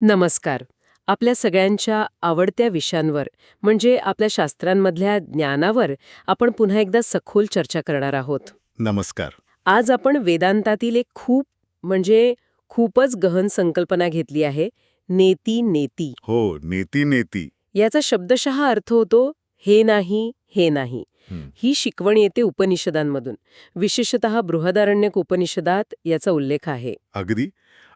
नमस्कार. आपल्या सगळ्यांच्या आवडत्या विषयांवर म्हणजे आपल्या शास्त्रांमधल्या ज्ञानावर आपण पुन्हा एकदा सखोल चर्चा करणार आहोत. नमस्कार. आज आपण वेदांतातील एक खूप म्हणजे खूपच गहन संकल्पना घेतली आहे नेती नेती. हो नेती नेती. याचा शब्दशः अर्थ होतो हे नाही हे नाही. हं. ही शिकवण येते उपनिषदांमधून. विशेषतः बृहदारण्यक उपनिषदात याचा उल्लेख आहे. अगदी.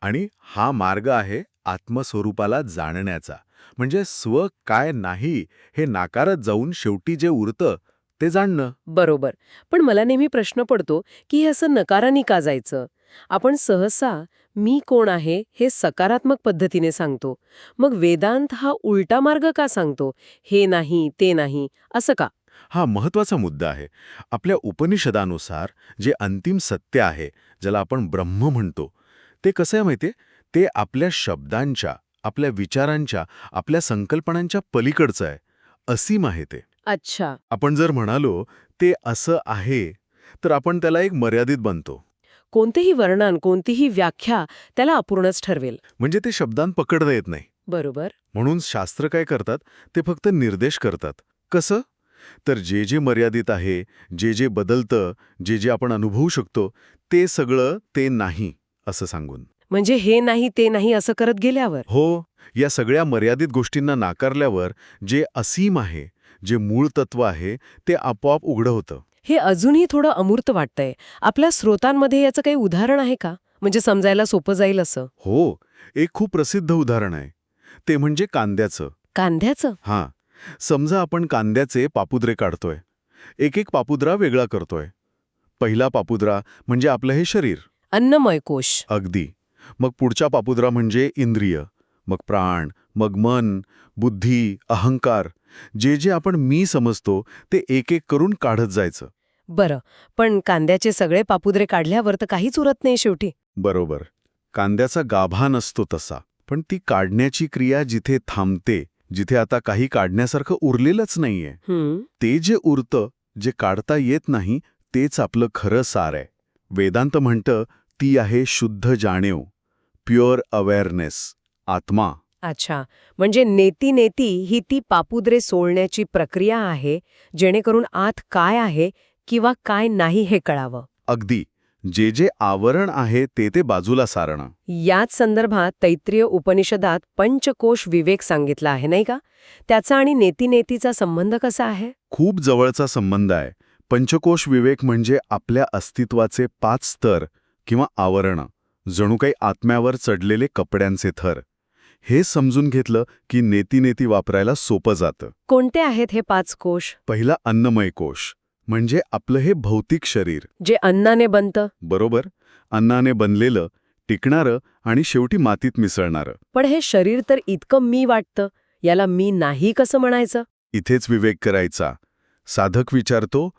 आणि हा मार्ग आहे आत्मस्वरूपाला जाणण्याचा. म्हणजे स्व काय नाही हे नाकारत जाऊन शेवटी जे उरतं ते जाणणं. बरोबर. पण मला नेहमी प्रश्न पडतो की हे असं नकाराने का जायचं? आपण सहसा मी कोण आहे हे सकारात्मक पद्धतीने सांगतो. मग वेदांत हा उलटा मार्ग का सांगतो? हे नाही ते नाही असं का? हा महत्त्वाचा मुद्दा आहे. आपल्या उपनिषदानुसार जे अंतिम सत्य आहे ज्याला आपण ब्रह्म म्हणतो ते कसं आहे माहितीये? ते आपल्या शब्दांच्या आपल्या विचारांच्या आपल्या संकल्पनांच्या पलीकडचं आहे असीम आहे ते. अच्छा. आपण जर म्हणालो ते असं आहे तर आपण त्याला एक मर्यादित बनतो. कोणतेही वर्णन कोणतीही व्याख्या त्याला अपूर्णच ठरवेल. म्हणजे ते शब्दांत पकडता येत नाही. बरोबर. म्हणून शास्त्र काय करतात? ते फक्त निर्देश करतात. कसं? तर जे जे मर्यादित आहे जे जे बदलतं जे जे आपण अनुभवू शकतो ते सगळं ते नाही असं सांगून. म्हणजे हे नाही ते नाही असं करत गेल्यावर? हो या सगळ्या मर्यादित गोष्टींना नाकारल्यावर जे असीम आहे जे मूळ तत्व आहे ते आपोआप उघडं होतं. हे अजूनही थोडं अमूर्त वाटतंय. आपल्या स्रोतांमध्ये याचं काही उदाहरण आहे का? म्हणजे समजायला सोपं जाईल असं. हो एक खूप प्रसिद्ध उदाहरण आहे. ते म्हणजे कांद्याचं. कांद्याचं? हां. समजा आपण कांद्याचे पापुद्रे काढतोय. एक एक पापुद्रा वेगळा करतोय. पहिला पापुद्रा म्हणजे आपलं हे शरीर. अन्नमय कोश अगदी. मग पुढचा पापुद्रा म्हणजे इंद्रिय मग प्राण मग मन बुद्धी अहंकार. जे जे आपण मी समजतो ते एक एक करून काढत जायचं. बरं पण कांद्याचे सगळे पापुद्रे काढल्यावर तर काहीच उरत नाही शेवटी. बरोबर. कांद्याचा गाभा नसतो तसा पण ती काढण्याची क्रिया जिथे थांबते जिथे आता काही काढण्यासारखं उरलेलंच नाहीये. ते जे उरतं जे काढता येत नाही तेच आपलं खरं सार आहे. वेदांत म्हणतं ती आहे शुद्ध जाणीव. प्युअर अवेअरनेस आत्मा. अच्छा. म्हणजे नेती नेती ही ती पापुद्रे सोलण्याची प्रक्रिया आहे जेणेकरून आत काय आहे किंवा काय नाही हे कळावं. अगदी. जे जे आवरण आहे ते ते बाजूला सारणं. याच संदर्भात तैत्रीय उपनिषदात पंचकोश विवेक सांगितला आहे नाही का? त्याचा आणि नेतीनेतीचा संबंध कसा आहे? खूप जवळचा संबंध आहे. पंचकोश विवेक म्हणजे आपल्या अस्तित्वाचे पाच स्तर किंवा आवरणं. जणू काही आत्म्यावर चढलेले कपड्यांचे थर. हे समजून घेतलं की नेती नेती वापरायला सोपं जातं. कोणते आहेत हे पाच कोश? पहिला अन्नमय कोश म्हणजे आपलं हे भौतिक शरीर. जे अन्नाने बनतं. बरोबर? अन्नाने बनलेलं टिकणारं आणि शेवटी मातीत मिसळणारं. पण हे शरीर तर इतकं मी वाटतं याला मी नाही कसं म्हणायचं? इथेच विवेक करायचा. साधक विचारतो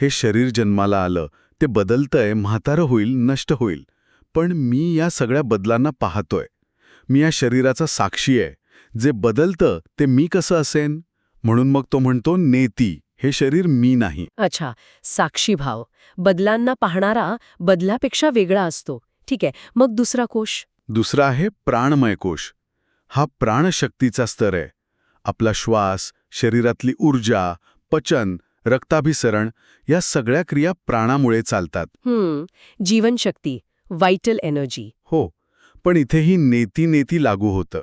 हे शरीर जन्माला आलं ते बदलतंय म्हातारं होईल नष्ट होईल. पण मी या सगळ्या बदलांना पाहतोय. मी या शरीराचा साक्षी आहे. जे बदलतं ते मी कसं असेन? म्हणून मग तो म्हणतो नेती हे शरीर मी नाही. अच्छा साक्षी भाव. बदलांना पाहणारा बदलापेक्षा वेगळा असतो. ठीक आहे मग दुसरा कोश? दुसरा आहे प्राणमय कोश. हा प्राणशक्तीचा स्तर आहे. आपला श्वास शरीरातली ऊर्जा पचन रक्ताभिसरण या सगळ्या क्रिया प्राणामुळे चालतात. जीवनशक्ती. व्हायटल एनर्जी हो पण इथेही नेती नेती लागू होतं.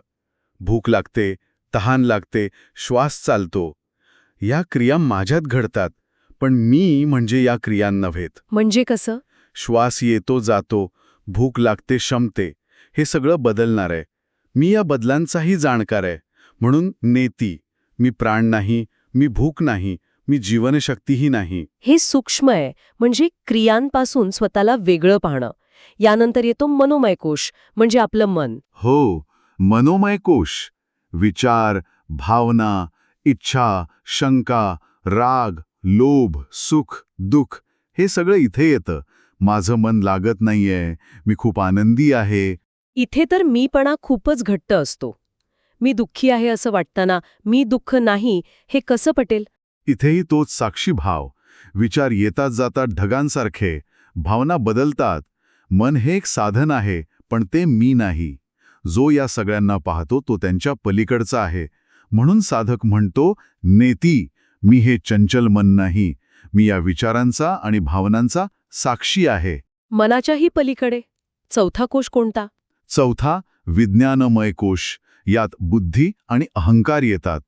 भूक लागते तहान लागते श्वास चालतो. या क्रिया माझ्यात घडतात पण मी म्हणजे या क्रिया नव्हेत. म्हणजे कसं? श्वास येतो जातो भूक लागते शमते हे सगळं बदलणार आहे. मी या बदलांचाही जाणकार आहे. म्हणून नेती मी प्राण नाही मी भूक नाही मी जीवनशक्तीही नाही. हे सूक्ष्म आहे म्हणजे क्रियांपासून स्वतःला वेगळं पाहणं. यानंतर येतो मनोमय कोश म्हणजे आपलं मन. हो मनोमय कोश. विचार भावना इच्छा शंका राग लोभ सुख दुःख हे सगळं इथे येतं. माझं मन लागत नाहीये मी खूप आनंदी आहे. इथे तर मीपणा खूपच घट्ट असतो. मी दुःखी आहे असं वाटताना मी दुःख नाही हे कसं पटेल? इथेही तोच साक्षी भाव. विचार येतात जातात ढगांसारखे. भावना बदलतात. मन हे एक साधन आहे पण ते मी नाही. जो या सगळ्यांना पाहतो तो त्यांच्या पलीकडचा आहे. म्हणून साधक म्हणतो नेती मी हे चंचल मन नाही. मी या विचारांचा आणि भावनांचा साक्षी आहे. मनाच्याही पलीकडे. चौथा कोश कोणता? चौथा विज्ञानमय कोश. यात बुद्धी आणि अहंकार येतात.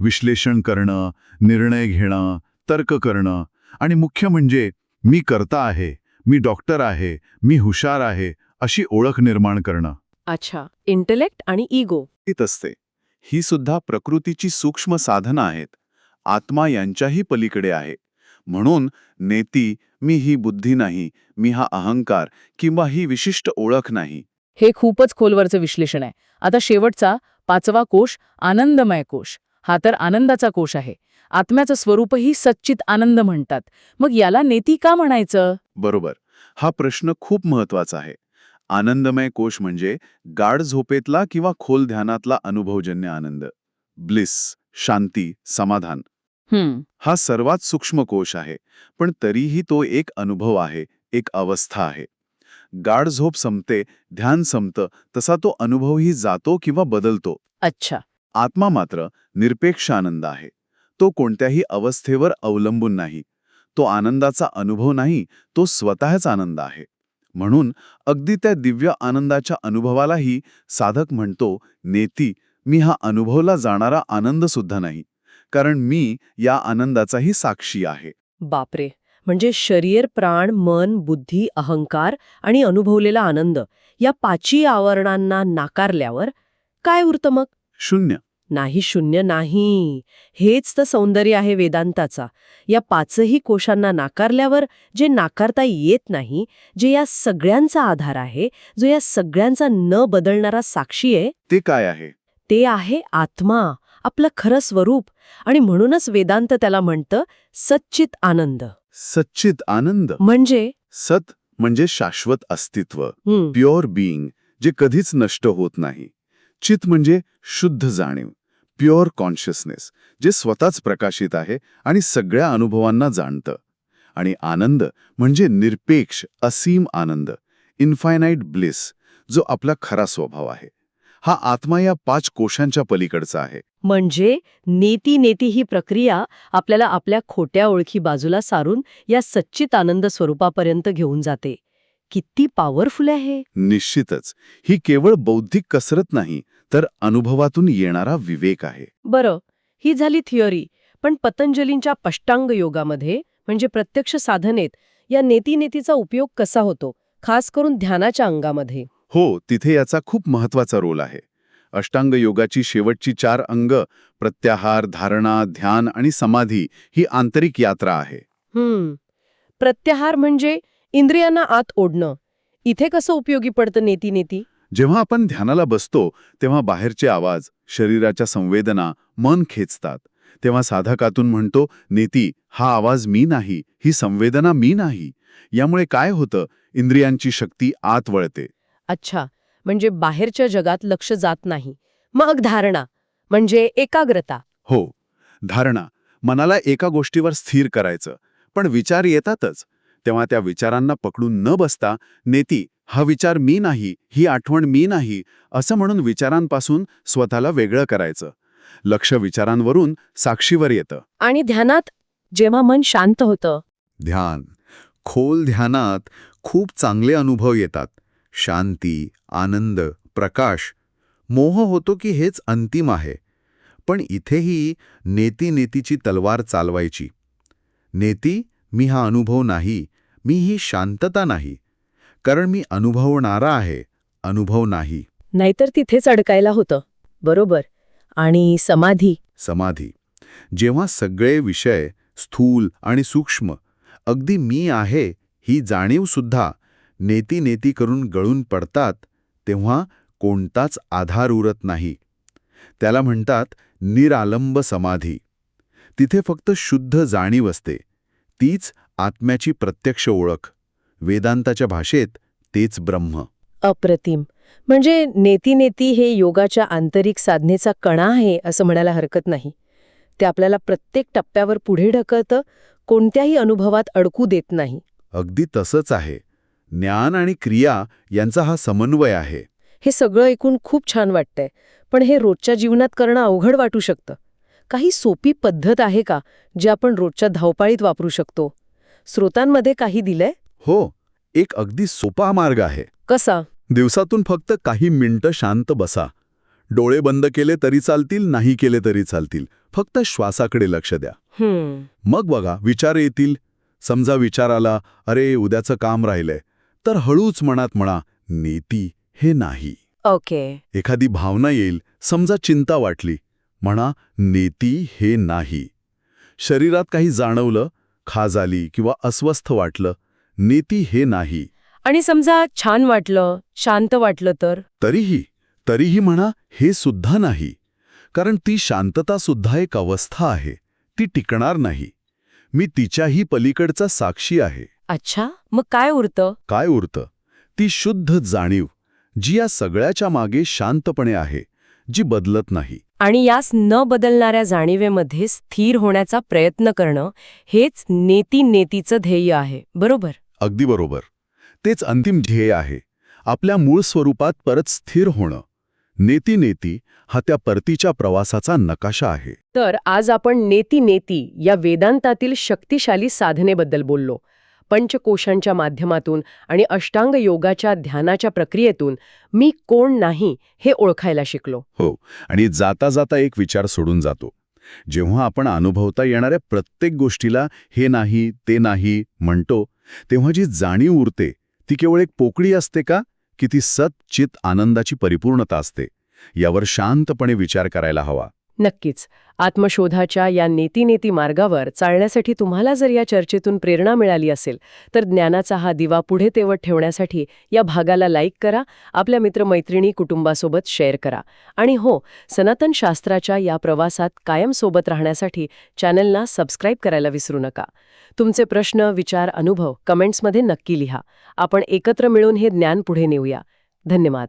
विश्लेषण करणं निर्णय घेणं तर्क करणं. आणि मुख्य म्हणजे मी करता आहे. मी डॉक्टर आहे मी हुशार आहे अशी ओळख निर्माण करणं. अच्छा इंटेलेक्ट आणि इगो. हीत असते. ही सुद्धा प्रकृतीची सूक्ष्म साधनं आहेत. आत्मा यांच्याही पलीकडे आहे. म्हणून नेती मी ही बुद्धी नाही मी हा अहंकार किंवा ही विशिष्ट ओळख नाही. हे खूपच खोलवरचं विश्लेषण आहे. आता शेवटचा पाचवा कोश आनंदमय कोश. हा तर आनंदाचा कोश आहे. आत्म्याचं स्वरूपही सच्चित आनंद म्हणतात. मग याला नेती का म्हणायचं? बरोबर. हा प्रश्न खूप महत्त्वाचा आहे. आनंदमय कोश म्हणजे गाढ झोपेतला किंवा खोल ध्यानातला अनुभवजन्य आनंद. ब्लिस शांती समाधान. हम्म. हा सर्वात सूक्ष्म कोश आहे पण तरीही तो एक अनुभव आहे एक अवस्था आहे. गाढ झोप संपते ध्यान संपतं तसा तो अनुभवही जातो किंवा बदलतो. अच्छा. आत्मा मात्र निरपेक्ष आनंद आहे. तो कोणत्याही अवस्थेवर अवलंबून नाही. तो आनंदाचा अनुभव नाही तो स्वतःच आनंद आहे. म्हणून अगदी त्या दिव्य आनंदाच्या अनुभवालाही साधक म्हणतो नेती मी हा अनुभवला जाणारा आनंद सुद्धा नाही. कारण मी या आनंदाचाही साक्षी आहे. बापरे! म्हणजे शरीर प्राण मन बुद्धी अहंकार आणि अनुभवलेला आनंद या पाची आवरणांना नाकारल्यावर काय उरतं मग? शून्य. नाही शून्य नाही. हेच तर सौंदर्य आहे वेदांताचा. या पाचही कोशांना नाकारल्यावर जे नाकारता येत नाही जे या सगळ्यांचा आधार आहे जो या सगळ्यांचा न बदलणारा साक्षी आहे ते काय आहे? ते आहे आत्मा आपलं खरं स्वरूप. आणि म्हणूनच वेदांत त्याला म्हणतं सच्चित आनंद. सच्चित आनंद? म्हणजे? सत म्हणजे शाश्वत अस्तित्व. प्युअर बीइंग जे कधीच नष्ट होत नाही. चित म्हणजे शुद्ध जाणीव. प्युअर कॉन्शियसनेस जे स्वतःच प्रकाशित आहे आणि सगळ्या अनुभवांना जाणतं. आणि आनंद म्हणजे निरपेक्ष असीम आनंद इन्फायनाईट ब्लिस जो आपला खरा स्वभाव आहे. हा आत्मा या पाच कोशांच्या पलीकडचा आहे. म्हणजे नेती नेती ही प्रक्रिया आपल्याला आपल्या खोट्या ओळखी बाजूला सारून या सच्चित आनंद स्वरूपापर्यंत घेऊन जाते. किती पॉवरफुल आहे. निश्चितच. ही केवळ बौद्धिक कसरत नाही तर अनुभवातून येणारा विवेक आहे. बरं ही झाली थिअरी पण पतंजलींच्या पष्टांग योगामध्ये म्हणजे प्रत्यक्ष साधनेत या नेतीनेतीचा उपयोग कसा होतो खास करून ध्यानाच्या अंगामध्ये? हो तिथे याचा खूप महत्त्वाचा रोल आहे. अष्टांग योगाची शेवटची चार अंग प्रत्याहार धारणा ध्यान आणि समाधी ही आंतरिक यात्रा आहे. हम्म. प्रत्याहार म्हणजे इंद्रियांना आत ओढणं. इथे कसं उपयोगी पडतं नेती नेती? जेव्हा आपण ध्यानाला बसतो तेव्हा बाहेरचे आवाज शरीराच्या संवेदना मन खेचतात. तेव्हा साधकातून म्हणतो नेती हा आवाज मी नाही ही संवेदना मी नाही. यामुळे काय होतं? इंद्रियांची शक्ती आत वळते. अच्छा. म्हणजे बाहेरच्या जगात लक्ष जात नाही. मग धारणा. म्हणजे एकाग्रता. हो. धारणा. मनाला एका गोष्टीवर स्थिर करायचं. पण विचार येतातच. तेव्हा त्या विचारांना पकडून न बसता नेती हा विचार मी नाही ही आठवण मी नाही असं म्हणून विचारांपासून स्वतःला वेगळं करायचं. लक्ष विचारांवरून साक्षीवर येतं. आणि ध्यानात जेव्हा मन शांत होतं. ध्यान. खोल ध्यानात खूप चांगले अनुभव येतात. शांती आनंद प्रकाश. मोह होतो की हेच अंतिम आहे. पण इथेही नेती नेतीची तलवार चालवायची. नेती मी हा अनुभव नाही मी ही शांतता नाही. कारण मी अनुभवणारा आहे अनुभव नाही. नाहीतर तिथेच अडकायला होतं. बरोबर. आणि समाधी? समाधी. जेव्हा सगळे विषय स्थूल आणि सूक्ष्म अगदी मी आहे ही जाणीवसुद्धा नेती नेती करून गळून पडतात तेव्हा कोणताच आधार उरत नाही. त्याला म्हणतात निरालंब समाधी. तिथे फक्त शुद्ध जाणीव असते. तीच आत्म्याची प्रत्यक्ष ओळख. वेदांताच्या भाषेत तेच ब्रह्म. अप्रतिम. म्हणजे नेती नेती हे योगाच्या आंतरिक साधनेचा कणा आहे असं म्हणायला हरकत नाही. ते आपल्याला प्रत्येक टप्प्यावर पुढे ढकलतं कोणत्याही अनुभवात अडकू देत नाही. अगदी तसंच आहे. ज्ञान आणि क्रिया यांचा हा समन्वय आहे. हे सगळं ऐकून खूप छान वाटतंय पण हे रोजच्या जीवनात करणं अवघड वाटू शकतं. काही सोपी पद्धत आहे का जी आपण रोजच्या धावपाळीत वापरू शकतो? स्रोतांमध्ये काही दिलंय? हो एक अगदी सोपा मार्ग आहे. कसा? दिवसातून फक्त काही मिनिटं शांत बसा. डोळे बंद केले तरी चालतील नाही केले तरी चालतील. फक्त श्वासाकडे लक्ष द्या. मग बघा विचार येतील. समजा विचार आला अरे उद्याचं काम राहिलंय. तर हळूच मनात म्हणा नेती हे नाही. ओके. एखादी भावना येईल समजा चिंता वाटली म्हणा नेती हे नाही. शरीरात काही जाणवलं खाज आली किंवा अस्वस्थ वाटलं नेती हे नाही. आणि समजा छान वाटलं शांत वाटलं तर? तरीही तरीही म्हणा हे सुद्धा नाही. कारण ती शांतता सुद्धा एक अवस्था आहे ती टिकणार नाही. मी तिच्याही पलीकडचा साक्षी आहे. अच्छा मग काय उरतं? काय उरतं? ती शुद्ध जाणीव जी या सगळ्याच्या मागे शांतपणे आहे जी बदलत नाही. आणि यास न बदलणाऱ्या जाणीवेमध्ये स्थिर होण्याचा प्रयत्न करणं हेच नेती नेतीचं ध्येय आहे बरोबर? अगदी बरोबर. तेच अंतिम ध्येय आहे आपल्या मूळ स्वरूपात परत स्थिर होणं. नेती नेती हा त्या परतीच्या प्रवासाचा नकाशा आहे. तर आज आपण नेती नेती या वेदांतातील शक्तिशाली साधनेबद्दल बोललो. पंचकोशांच्या माध्यमातून आणि अष्टांग योगाच्या ध्यानाच्या प्रक्रियेतून मी कोण नाही हे ओळखायला शिकलो. हो आणि जाता जाता एक विचार सोडून जातो. जेव्हा आपण अनुभवता येणाऱ्या प्रत्येक गोष्टीला हे नाही ते नाही म्हणतो तेव्हा जी जाणीव उरते ती केवळ एक पोकळी असते का? की ती सत चित आनंदाची परिपूर्णता असते. यावर शांतपणे विचार करायला हवा. नक्कीच. आत्मशोधाच्या या नेतीनेती मार्गावर चालण्यासाठी तुम्हाला जर या चर्चेतून प्रेरणा मिळाली असेल तर ज्ञानाचा हा दिवा पुढे तेवत ठेवण्यासाठी या भागाला लाईक करा आपल्या मित्रमैत्रिणी कुटुंबासोबत शेअर करा. आणि हो सनातन शास्त्राच्या या प्रवासात कायम सोबत राहण्यासाठी चॅनलना सबस्क्राईब करायला विसरू नका. तुमचे प्रश्न विचार अनुभव कमेंट्समध्ये नक्की लिहा. आपण एकत्र मिळून हे ज्ञान पुढे नेऊया. धन्यवाद.